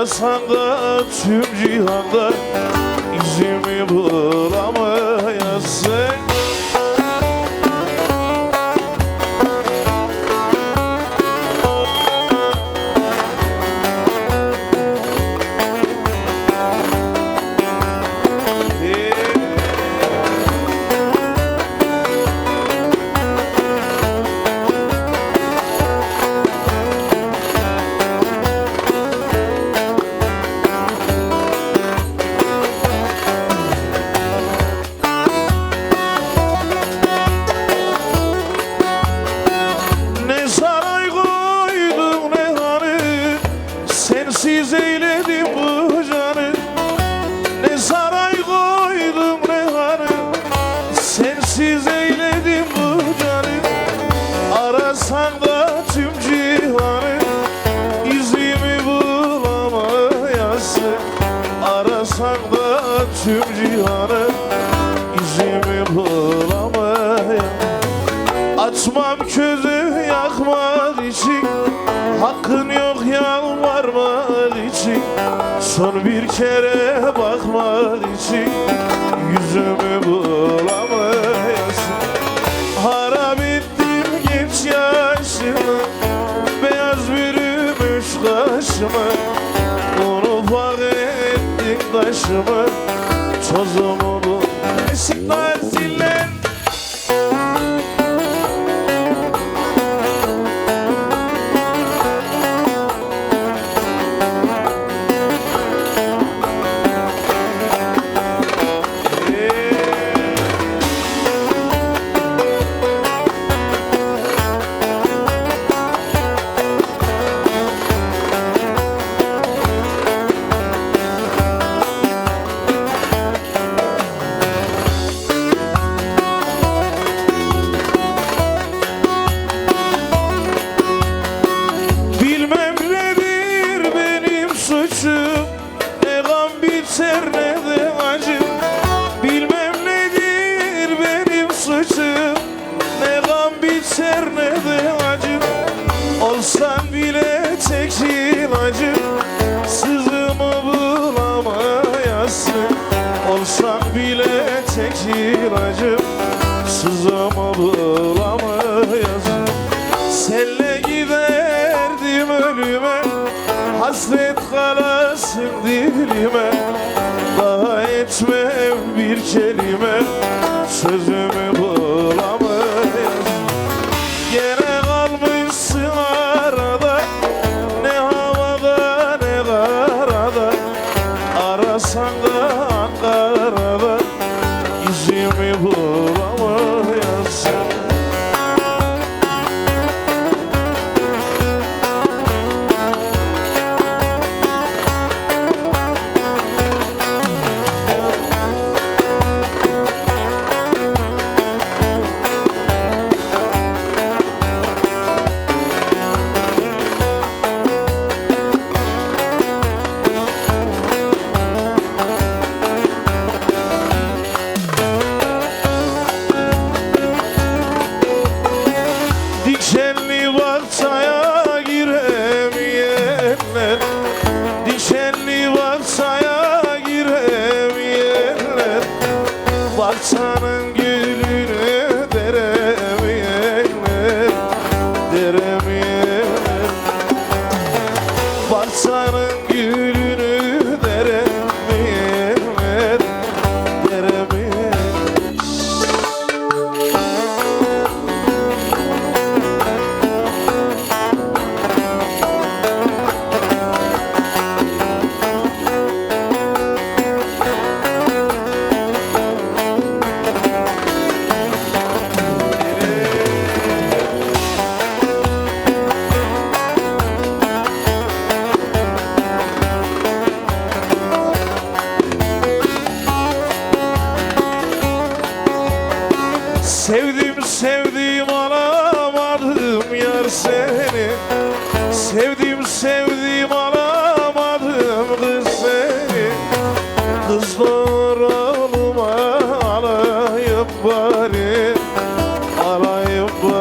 arasan da tüm cihanda izimi bulamam Sensiz eyledim bu canı. Ne saray koydum ne hanı Sensiz eyledim bu canı. Arasan da tüm cihanı. İzimi bulamayasın Arasan da tüm cihanı. İzimi bulamayasın Açmam közü Son bir kere bakmak için Yüzümü bulamayasın. Harap ettim genç yaşımı Beyaz bürümüş kaşımı. Onu fark ettik taşımı Tozumu bu Eşikler gam biter ne de acı Bilmem nedir benim suçum. Ne gam biter ne de acı Olsan bile tek ilacı. Sızımı bulamayasın Olsan bile tek ilacı. Sızımı bulamayasın. Senle giderdim ölüme Hasret kalasın dilime etmem bir kelime Sözümü bulamayasın Gene kalmışsın arada Ne havada ne karada. Arasan da Ankara'da İzimi bulamayasın Sevdim sevdim alamadım yar seni. Sevdim sevdim alamadım kız seni. Kızlar ağlıma alayım bari alayım bari